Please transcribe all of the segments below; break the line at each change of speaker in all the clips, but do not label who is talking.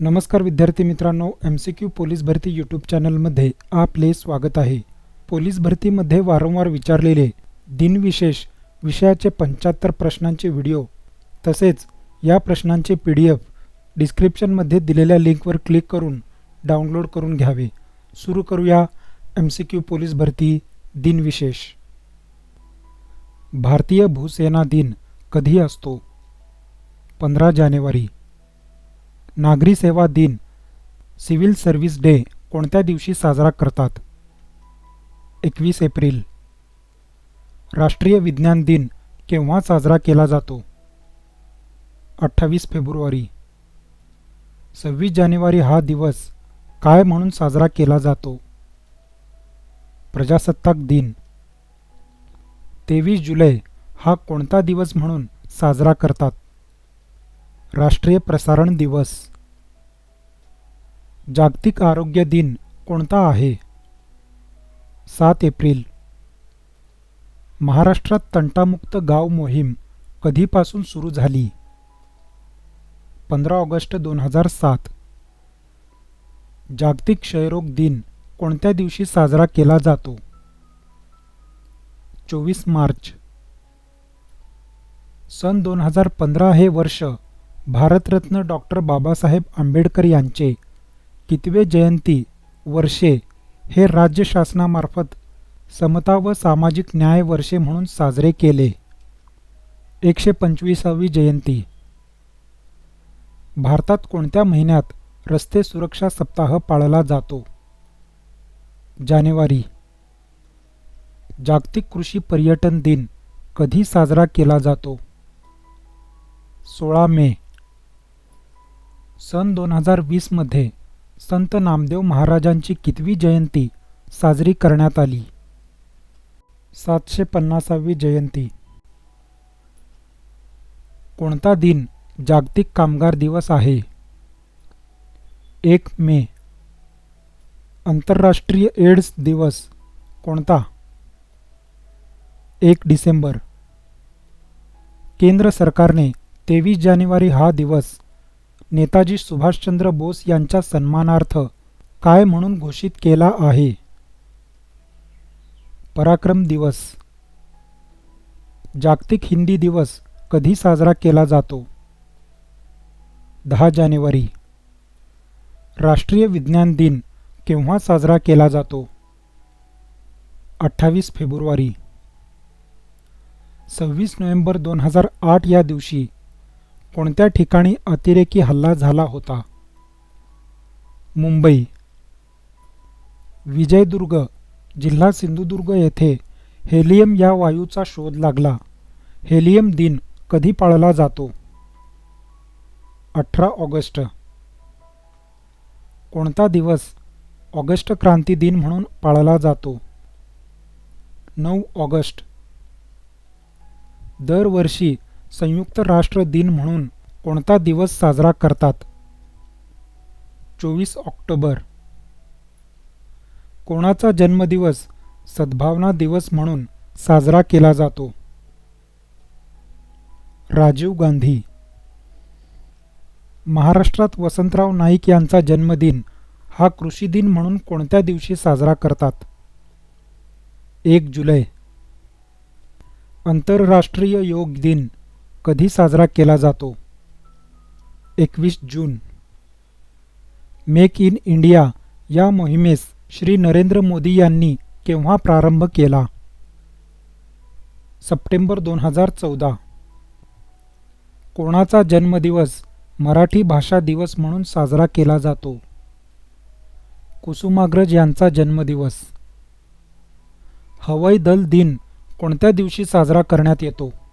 नमस्कार विद्यार्थी मित्रांनो एम सी क्यू पोलीस भरती यूट्यूब चॅनलमध्ये आपले स्वागत आहे. पोलीस भरतीमध्ये वारंवार विचारलेले दिनविशेष विषयाचे पंच्याहत्तर प्रश्नांचे व्हिडिओ तसेच या प्रश्नांचे पी डी एफ डिस्क्रिप्शनमध्ये दिलेल्या लिंकवर क्लिक करून डाउनलोड करून घ्यावे. सुरू करूया एम सी क्यू पोलीस भरती दिनविशेष. भारतीय भूसेना दिन कधी असतो? पंधरा जानेवारी नागरी सेवा दिन सिव्हिल सर्व्हिस डे कोणत्या दिवशी साजरा करतात? एकवीस एप्रिल. राष्ट्रीय विज्ञान दिन केव्हा साजरा केला जातो? अठ्ठावीस फेब्रुवारी. सव्वीस जानेवारी हा दिवस काय म्हणून साजरा केला जातो? प्रजासत्ताक दिन. तेवीस जुलै हा कोणता दिवस म्हणून साजरा करतात? राष्ट्रीय प्रसारण दिवस. जागतिक आरोग्य दिन कोणता आहे? सात एप्रिल. महाराष्ट्रात तंटामुक्त गाव मोहीम कधीपासून सुरू झाली? पंधरा ऑगस्ट दोन हजार सात. जागतिक क्षयरोग दिन कोणत्या दिवशी साजरा केला जातो? चोवीस मार्च. सन दोन हजार पंधरा हे वर्ष भारतरत्न डॉक्टर बाबासाहेब आंबेडकर यांचे कितवे जयंती वर्षे हे राज्य शासनामार्फत समता व सामाजिक न्याय वर्षे म्हणून साजरे केले. एकशे पंचवीसावी जयंती. भारतात कोणत्या महिन्यात रस्ते सुरक्षा सप्ताह पाळला जातो? जानेवारी. जागतिक कृषी पर्यटन दिन कधी साजरा केला जातो? सोळा मे. सन दोन हजार वीसमध्ये संत नामदेव महाराजांची कितवी जयंती साजरी करण्यात आली. सातशे पन्नासावी जयंती. कोणता दिन जागतिक कामगार दिवस आहे? एक मे. आंतरराष्ट्रीय एड्स दिवस कोणता? एक डिसेंबर. केंद्र सरकारने तेवीस जानेवारी हा दिवस नेताजी सुभाषचंद्र बोस यांच्या सन्मानार्थ काय म्हणून घोषित केला आहे? पराक्रम दिवस. जागतिक हिंदी दिवस कधी साजरा केला जातो? दहा जानेवारी. राष्ट्रीय विज्ञान दिन केव्हा साजरा केला जातो? अठ्ठावीस फेब्रुवारी. सव्वीस नोव्हेंबर दोन हजार आठ या दिवशी कोणत्या ठिकाणी अतिरेकी हल्ला झाला होता? मुंबई. विजयदुर्ग जिल्हा सिंधुदुर्ग येथे हेलियम या वायूचा शोध लागला. हेलियम दिन कधी पाळला जातो? अठरा ऑगस्ट. कोणता दिवस ऑगस्ट क्रांती दिन म्हणून पाळला जातो? नऊ ऑगस्ट. दरवर्षी संयुक्त राष्ट्र दिन म्हणून कोणता दिवस साजरा करतात? चोवीस ऑक्टोबर. कोणाचा जन्मदिवस सद्भावना दिवस म्हणून साजरा केला जातो? राजीव गांधी. महाराष्ट्रात वसंतराव नाईक यांचा जन्मदिन हा कृषी दिन म्हणून कोणत्या दिवशी साजरा करतात? एक जुलै. आंतरराष्ट्रीय योग दिन. कधी साजरा केला जातो? एकवीस जून. मेक इन इंडिया या मोहिमेस श्री नरेंद्र मोदी यांनी केव्हा प्रारंभ केला? सप्टेंबर दोन हजार चौदा. कोणाचा जन्मदिवस मराठी भाषा दिवस म्हणून साजरा केला जातो? कुसुमाग्रज यांचा जन्मदिवस. हवाई दल दिन कोणत्या दिवशी साजरा करण्यात येतो?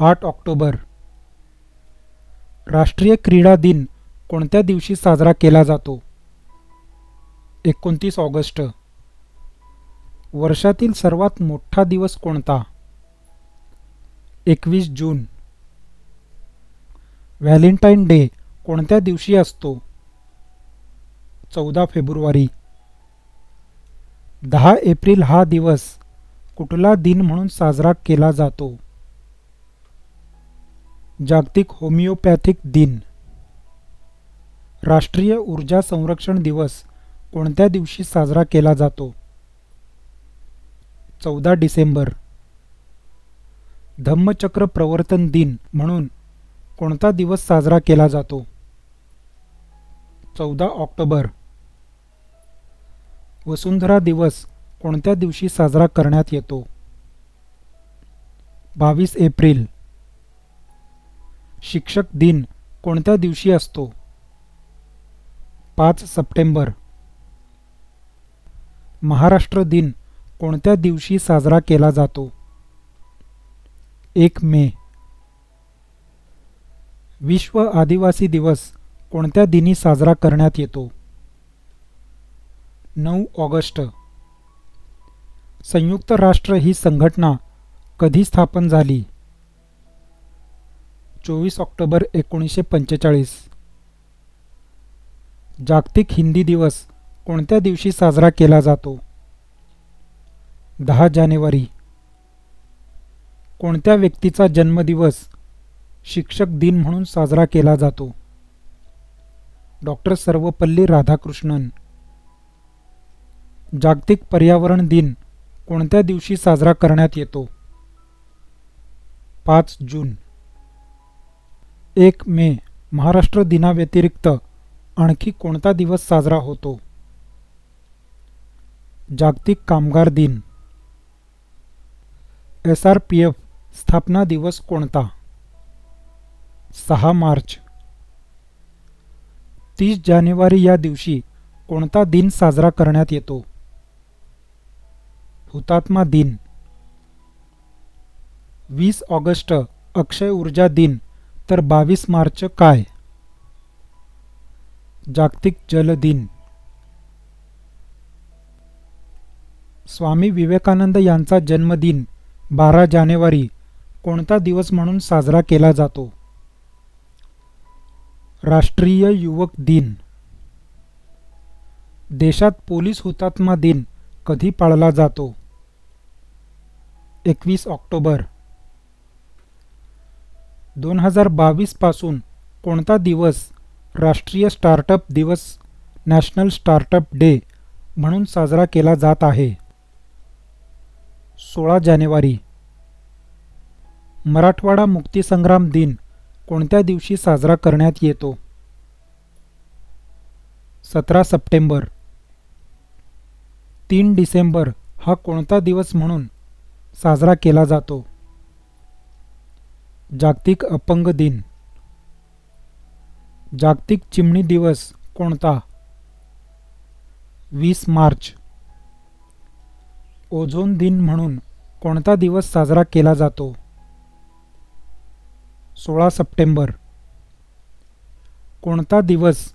आठ ऑक्टोबर. राष्ट्रीय क्रीडा दिन कोणत्या दिवशी साजरा केला जातो? एकोणतीस ऑगस्ट. वर्षातील सर्वात मोठा दिवस कोणता? एकवीस जून. व्हॅलेंटाईन डे कोणत्या दिवशी असतो? चौदा फेब्रुवारी. दहा एप्रिल हा दिवस कुठला दिन म्हणून साजरा केला जातो? जागतिक होमिओपॅथिक दिन. राष्ट्रीय ऊर्जा संरक्षण दिवस कोणत्या दिवशी साजरा केला जातो? चौदा डिसेंबर. धम्मचक्र प्रवर्तन दिन म्हणून कोणता दिवस साजरा केला जातो? चौदा ऑक्टोबर. वसुंधरा दिवस कोणत्या दिवशी साजरा करण्यात येतो? बावीस एप्रिल. शिक्षक दिन कोणत्या दिवशी असतो? पाच सप्टेंबर. महाराष्ट्र दिन कोणत्या दिवशी साजरा केला जातो? एक मे. विश्व आदिवासी दिवस कोणत्या दिनी साजरा करण्यात येतो? नऊ ऑगस्ट. संयुक्त राष्ट्र ही संघटना कधी स्थापन झाली? चोवीस ऑक्टोबर एकोणीसशे पंचेचाळीस. जागतिक हिंदी दिवस कोणत्या दिवशी साजरा केला जातो? दहा जानेवारी. कोणत्या व्यक्तीचा जन्मदिवस शिक्षक दिन म्हणून साजरा केला जातो? डॉक्टर सर्वपल्ली राधाकृष्णन. जागतिक पर्यावरण दिन कोणत्या दिवशी साजरा करण्यात येतो? पाच जून. एक मे महाराष्ट्र दिनाव्यतिरिक्त आणखी कोणता दिवस साजरा होतो? जागतिक कामगार दिन. एस आर पी एफ स्थापना दिवस कोणता? सहा मार्च. तीस जानेवारी या दिवशी कोणता दिन साजरा करण्यात येतो? हुतात्मा दिन. वीस ऑगस्ट अक्षय ऊर्जा दिन. तर बावीस मार्च काय? जागतिक जल दिन. स्वामी विवेकानंद यांचा जन्मदिन बारा जानेवारी. कोणता दिवस म्हणून साजरा केला जातो? राष्ट्रीय युवक दिन. देशात पोलीस हुतात्मा दिन कधी पाळला जातो? एकवीस ऑक्टोबर. दोन हजार बावीसपासून कोणता दिवस राष्ट्रीय स्टार्टअप दिवस नॅशनल स्टार्टअप डे म्हणून साजरा केला जात आहे? सोळा जानेवारी. मराठवाडा मुक्तीसंग्राम दिन कोणत्या दिवशी साजरा करण्यात येतो? सतरा सप्टेंबर. तीन डिसेंबर हा कोणता दिवस म्हणून साजरा केला जातो? जागतिक अपंग दिन. जागतिक चिमणी दिवस कोणता? वीस मार्च. ओझोन दिन म्हणून कोणता दिवस साजरा केला जातो? सोळा सप्टेंबर. कोणता दिवस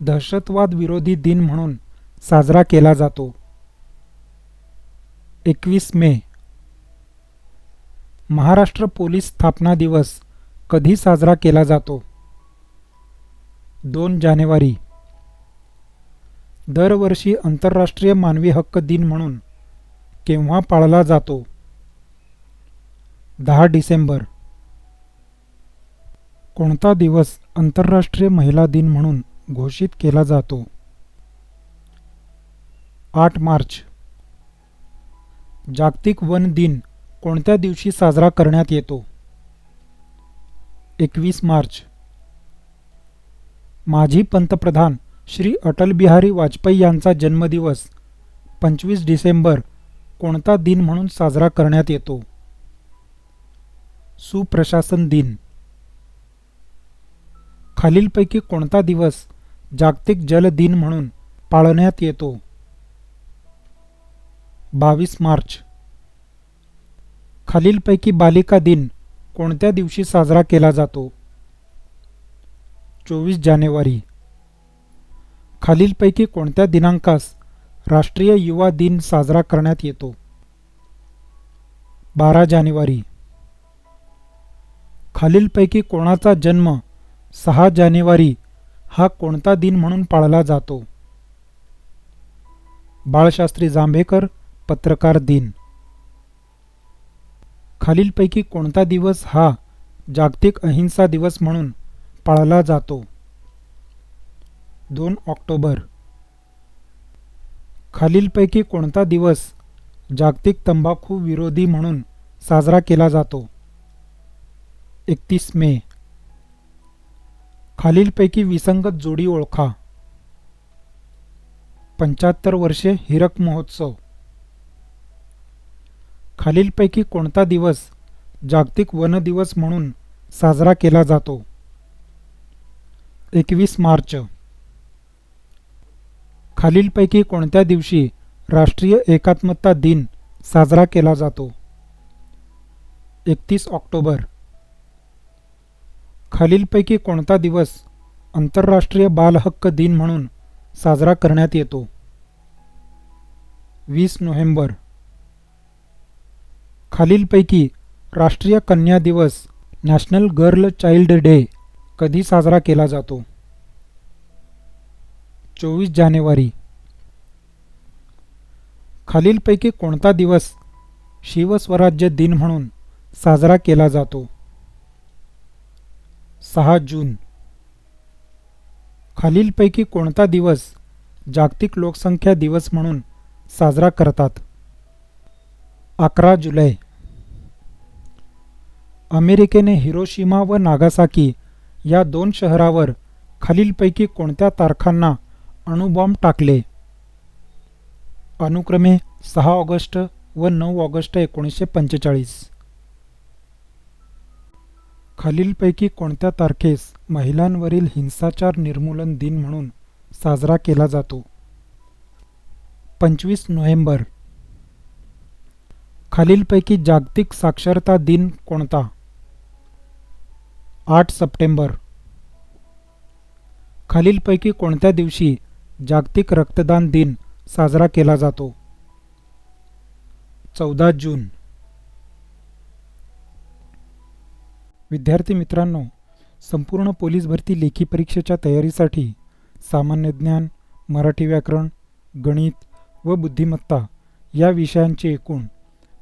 दहशतवाद विरोधी दिन म्हणून साजरा केला जातो? एकवीस मे. महाराष्ट्र पोलीस स्थापना दिवस कधी साजरा केला जातो? दोन जानेवारी. दरवर्षी आंतरराष्ट्रीय मानवी हक्क दिन म्हणून केव्हा पाळला जातो? दहा डिसेंबर. कोणता दिवस आंतरराष्ट्रीय महिला दिन म्हणून घोषित केला जातो? आठ मार्च. जागतिक वन दिन कोणत्या दिवशी साजरा करण्यात येतो? एकवीस मार्च. माजी पंतप्रधान श्री अटल बिहारी वाजपेयी यांचा जन्मदिवस पंचवीस डिसेंबर कोणता दिन म्हणून साजरा करण्यात येतो? सुप्रशासन दिन. खालीलपैकी कोणता दिवस जागतिक जल दिन म्हणून पाळण्यात येतो? बावीस मार्च. खालीलपैकी बालिका दिन कोणत्या दिवशी साजरा केला जातो? चोवीस जानेवारी. खालीलपैकी कोणत्या दिनांकास राष्ट्रीय युवा दिन साजरा करण्यात येतो? बारा जानेवारी. खालीलपैकी कोणाचा जन्म सहा जानेवारी हा कोणता दिन म्हणून पाळला जातो? बाळशास्त्री जांभेकर पत्रकार दिन. खालीलपैकी कोणता दिवस हा जागतिक अहिंसा दिवस म्हणून पाळला जातो? दोन ऑक्टोबर. खालीलपैकी कोणता दिवस जागतिक तंबाखू विरोधी म्हणून साजरा केला जातो? एकतीस मे. खालीलपैकी विसंगत जोडी ओळखा. पंच्याहत्तर वर्षे हिरक महोत्सव. खालीलपैकी कोणता दिवस जागतिक वन दिवस म्हणून साजरा केला जातो? एकवीस मार्च. खालीलपैकी कोणत्या दिवशी राष्ट्रीय एकात्मता दिन साजरा केला जातो? एकतीस ऑक्टोबर. खालीलपैकी कोणता दिवस आंतरराष्ट्रीय बालहक्क दिन म्हणून साजरा करण्यात येतो? वीस नोव्हेंबर. खालीलपैकी राष्ट्रीय कन्या दिवस नॅशनल गर्ल चाइल्ड डे कधी साजरा केला जातो? चोवीस जानेवारी. खालीलपैकी कोणता दिवस शिवस्वराज्य दिन म्हणून साजरा केला जातो? सहा जून. खालीलपैकी कोणता दिवस जागतिक लोकसंख्या दिवस म्हणून साजरा करतात? अकरा जुलै. अमेरिकेने हिरोशिमा व नागासाकी या दोन शहरावर खालीलपैकी कोणत्या तारखांना अणुबॉम्ब टाकले? अनुक्रमे सहा ऑगस्ट व नऊ ऑगस्ट एकोणीसशे पंचेचाळीस. खालीलपैकी कोणत्या तारखेस महिलांवरील हिंसाचार निर्मूलन दिन म्हणून साजरा केला जातो? पंचवीस नोव्हेंबर खालीलपैकी जागतिक साक्षरता दिन कोणता? आठ सप्टेंबर. खालीलपैकी कोणत्या दिवशी जागतिक रक्तदान दिन साजरा केला जातो? चौदा जून. विद्यार्थी मित्रांनो संपूर्ण पोलीस भरती लेखी परीक्षेच्या तयारीसाठी सामान्य ज्ञान मराठी व्याकरण गणित व बुद्धिमत्ता या विषयांचे एकूण